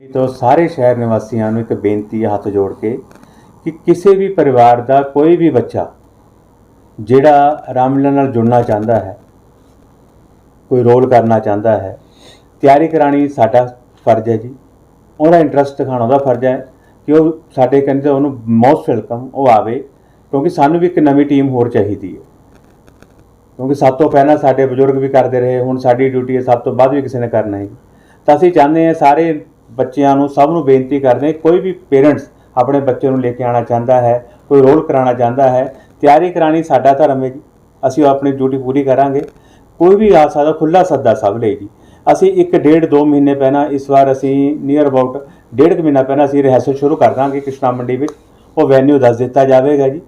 ਤੋਂ ਸਾਰੇ ਸ਼ਹਿਰ ਨਿਵਾਸੀਆਂ ਨੂੰ ਇੱਕ ਬੇਨਤੀ ਹੈ ਹੱਥ ਜੋੜ ਕੇ ਕਿ ਕਿਸੇ ਵੀ ਪਰਿਵਾਰ ਦਾ ਕੋਈ ਵੀ ਬੱਚਾ ਜਿਹੜਾ ਰਾਮਲੀਲਾ ਨਾਲ ਜੁੜਨਾ ਚਾਹੁੰਦਾ ਹੈ, ਕੋਈ ਰੋਲ ਕਰਨਾ ਚਾਹੁੰਦਾ ਹੈ, ਤਿਆਰੀ ਕਰਾਣੀ ਸਾਡਾ ਫਰਜ਼ ਹੈ ਜੀ। ਉਹਦਾ ਇੰਟਰਸਟ ਦਿਖਾਉਣਾ ਉਹਦਾ ਫਰਜ਼ ਹੈ ਕਿ ਉਹ ਸਾਡੇ ਕਹਿੰਦੇ ਉਹਨੂੰ ਮੋਸਟ ਵੈਲਕਮ ਉਹ ਆਵੇ, ਕਿਉਂਕਿ ਸਾਨੂੰ ਵੀ ਇੱਕ ਨਵੀਂ ਟੀਮ ਹੋਰ ਚਾਹੀਦੀ ਹੈ। ਕਿਉਂਕਿ ਸਭ ਤੋਂ ਪਹਿਲਾਂ ਸਾਡੇ ਬਜ਼ੁਰਗ ਵੀ ਕਰਦੇ ਰਹੇ, ਹੁਣ ਸਾਡੀ ਡਿਊਟੀ ਹੈ, ਸਭ ਤੋਂ ਬਾਅਦ ਵੀ ਕਿਸੇ ਨੇ ਕਰਨਾ ਹੈ। ਤਾਂ ਅਸੀਂ ਚਾਹੁੰਦੇ ਹਾਂ ਸਾਰੇ ਬੱਚਿਆਂ ਨੂੰ ਸਭ ਨੂੰ ਬੇਨਤੀ ਕਰਦੇ ਕੋਈ ਵੀ ਪੇਰੈਂਟਸ ਆਪਣੇ ਬੱਚੇ ਨੂੰ ਲੈ ਕੇ ਆਉਣਾ ਚਾਹੁੰਦਾ ਹੈ, ਕੋਈ ਰੋਲ ਕਰਾਉਣਾ ਚਾਹੁੰਦਾ ਹੈ, ਤਿਆਰੀ ਕਰਾਣੀ ਸਾਡਾ ਧਰਮ ਹੈ ਜੀ, ਅਸੀਂ ਆਪਣੀ ਡਿਊਟੀ ਪੂਰੀ ਕਰਾਂਗੇ। ਕੋਈ ਵੀ ਆ ਸਕਦਾ ਖੁੱਲਾ ਸੱਦਾ ਸਭ ਲਈ ਜੀ। ਅਸੀਂ ਇੱਕ ਡੇਢ ਦੋ ਮਹੀਨੇ ਪਹਿਲਾਂ, ਇਸ ਵਾਰ ਅਸੀਂ ਨੀਅਰ ਅਬਾਊਟ ਡੇਢ ਕੁ ਮਹੀਨਾ ਪਹਿਲਾਂ ਅਸੀਂ ਰਿਹਰਸਲ ਸ਼ੁਰੂ ਕਰ ਦਾਂਗੇ ਕ੍ਰਿਸ਼ਨਾ ਮੰਡੀ ਵਿੱਚ। ਉਹ ਵੈਨਿਊ ਦੱਸ ਦਿੱਤਾ ਜਾਵੇਗਾ ਜੀ।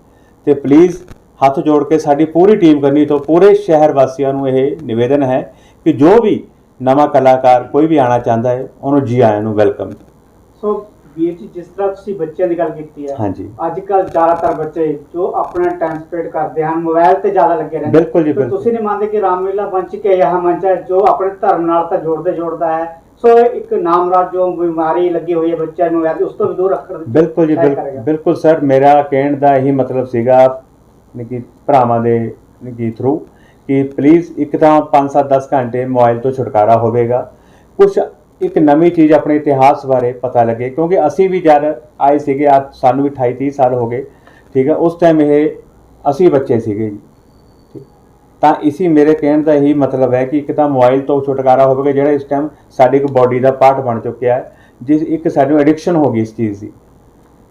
ਤੇ ਪਲੀਜ਼ ਹੱਥ ਜੋੜ ਕੇ ਸਾਡੀ ਪੂਰੀ ਟੀਮ ਕਰਨੀ ਤੋਂ ਪੂਰੇ ਸ਼ਹਿਰ ਵਾਸੀਆਂ ਨੂੰ ਇਹ ਨਿਵੇਦਨ ਹੈ ਕਿ ਜੋ ਵੀ ਨਵਾਂ ਕਲਾਕਾਰ ਕੋਈ ਵੀ ਆਣਾ ਚਾਹੁੰਦਾ ਹੈ ਉਹਨੂੰ ਜੀ ਆਇਆਂ ਨੂੰ ਵੈਲਕਮ। ਸੋ ਵੀਰ ਜੀ ਜਿਸ ਤਰ੍ਹਾਂ ਤੁਸੀਂ ਬੱਚਿਆਂ ਦੀ ਗੱਲ ਕੀਤੀ ਹੈ ਹਾਂਜੀ। ਅੱਜ ਕੱਲ ਜ਼ਿਆਦਾਤਰ ਬੱਚੇ ਜੋ ਆਪਣਾ ਟਾਈਮ ਸਪੈਂਡ ਕਰਦੇ ਹਨ ਮੋਬਾਈਲ ਤੇ ਜ਼ਿਆਦਾ ਲੱਗੇ ਰਹਿੰਦੇ ਬਿਲਕੁਲ ਜੀ ਬਿਲਕੁਲ ਤੁਸੀਂ ਨਹੀਂ ਮੰਨਦੇ ਕਿ ਰਾਮਲੀਲਾ ਮੰਚ ਕੇ ਇਹ ਮੰਚ ਹੈ ਜੋ ਆਪਣੇ ਧਰਮ ਨਾਲ ਤਾਂ ਜੋੜਦੇ ਜੋੜਦਾ ਹੈ। ਸੋ ਇੱਕ ਨਾਮਰਾਜ ਜੋ ਬਿਮਾਰੀ ਲੱਗੀ ਹੋਈ ਹੈ ਬੱਚਿਆਂ ਨੂੰ ਮੋਬਾਈਲ ਉਸ ਤੋਂ ਵੀ ਦੂਰ ਰੱਖਣ ਦੀ ਬਿਲਕੁਲ ਜੀ ਬਿਲਕੁਲ। ਸਰ ਮੇਰਾ ਕਹਿਣ ਦਾ ਇਹੀ ਮਤਲਬ ਸੀਗਾ ਕਿ ਭਰਾਵਾਂ ਦੇ ਨਿੱਕੀ ਥਰੂ ਕਿ ਪਲੀਜ਼ ਇੱਕ ਤਾਂ 5-7 10 ਘੰਟੇ ਮੋਬਾਈਲ ਤੋਂ ਛੁਟਕਾਰਾ ਹੋਵੇਗਾ। ਕੁਝ ਇੱਕ ਨਵੀਂ ਚੀਜ਼ ਆਪਣੇ ਇਤਿਹਾਸ ਬਾਰੇ ਪਤਾ ਲੱਗੇ, ਕਿਉਂਕਿ ਅਸੀਂ ਵੀ ਜਦ ਆਏ ਸੀਗੇ ਆ ਸਾਨੂੰ ਵੀ 28 30 ਸਾਲ ਹੋ ਗਏ, ਠੀਕ ਹੈ ਉਸ ਟਾਈਮ ਇਹ ਅਸੀਂ ਬੱਚੇ ਸੀਗੇ ਜੀ। ਠੀਕ। ਤਾਂ ਇਸੀ ਮੇਰੇ ਕਹਿਣ ਦਾ ਇਹੀ ਮਤਲਬ ਹੈ ਕਿ ਇੱਕ ਤਾਂ ਮੋਬਾਈਲ ਤੋਂ ਛੁਟਕਾਰਾ ਹੋਵੇਗਾ, ਜਿਹੜਾ ਇਸ ਟਾਈਮ ਸਾਡੀ ਇੱਕ ਬਾਡੀ ਦਾ ਪਾਰਟ ਬਣ ਚੁੱਕਿਆ ਹੈ, ਜਿਸ ਇੱਕ ਸਾਨੂੰ ਐਡਿਕਸ਼ਨ ਹੋ ਗਈ ਇਸ ਚੀਜ਼ ਦੀ।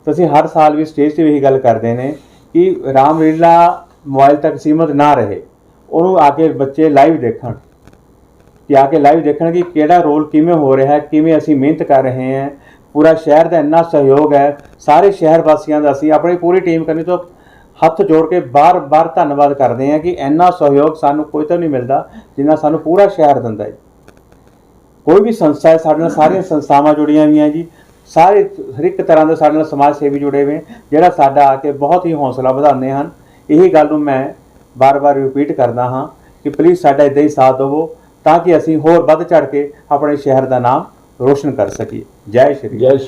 ਤਾਂ ਅਸੀਂ ਹਰ ਸਾਲ ਵੀ ਸਟੇਜ ਤੇ ਵੀ ਇਹੀ ਗੱਲ ਕਰਦੇ ਨੇ ਕਿ ਰਾਮਲੀਲਾ ਮੋਬਾਈਲ ਤੱਕ ਸੀਮਤ ਨਾ ਰਹੇ। ਉਹਨੂੰ ਆ ਕੇ ਬੱਚੇ ਲਾਈਵ ਦੇਖਣ ਕਿ ਆ ਕੇ ਲਾਈਵ ਦੇਖਣ ਕਿ ਕਿਹੜਾ ਰੋਲ ਕਿਵੇਂ ਹੋ ਰਿਹਾ ਹੈ ਕਿਵੇਂ ਅਸੀਂ ਮਿਹਨਤ ਕਰ ਰਹੇ ਹਾਂ। ਪੂਰਾ ਸ਼ਹਿਰ ਦਾ ਇੰਨਾ ਸਹਿਯੋਗ ਹੈ, ਸਾਰੇ ਸ਼ਹਿਰ ਵਾਸੀਆਂ ਦਾ ਅਸੀਂ ਆਪਣੀ ਪੂਰੀ ਟੀਮ ਕਰਨੀ ਤੋਂ ਹੱਥ ਜੋੜ ਕੇ ਬਾਰ-ਬਾਰ ਧੰਨਵਾਦ ਕਰਦੇ ਹਾਂ ਕਿ ਇੰਨਾ ਸਹਿਯੋਗ ਸਾਨੂੰ ਕੋਈ ਤਾਂ ਨਹੀਂ ਮਿਲਦਾ ਜਿੰਨਾ ਸਾਨੂੰ ਪੂਰਾ ਸ਼ਹਿਰ ਦਿੰਦਾ ਹੈ। ਕੋਈ ਵੀ ਸੰਸਥਾ ਹੈ, ਸਾਡੇ ਨਾਲ ਸਾਰੀਆਂ ਸੰਸਥਾਵਾਂ ਜੁੜੀਆਂ ਹੋਈਆਂ ਜੀ। ਸਾਰੇ ਹਰ ਇੱਕ ਤਰ੍ਹਾਂ ਦੇ ਸਾਡੇ ਨਾਲ ਸਮਾਜ ਸੇਵੀ ਜੁੜੇ ਹੋਏ ਜਿਹੜਾ ਸਾਡਾ ਆ ਕੇ ਬਹੁਤ ਹੀ ਹੌਸਲਾ ਵਧਾਉਂਦੇ ਹਨ। ਇਹੀ ਗੱਲ ਨੂੰ ਮੈਂ ਬਾਰ-ਬਾਰ ਰਿਪੀਟ ਕਰਦਾ ਹਾਂ ਕਿ ਪਲੀਜ਼ ਸਾਡਾ ਇਦਾਂ ਹੀ ਸਾਥ ਦਿਵੋ ਤਾਂ ਕਿ ਅਸੀਂ ਹੋਰ ਵੱਧ ਚੜ ਕੇ ਆਪਣੇ ਸ਼ਹਿਰ ਦਾ ਨਾਮ ਰੋਸ਼ਨ ਕਰ ਸਕੀਏ। ਜੈ ਸ਼੍ਰੀ ਜੈ ਸ਼੍ਰੀ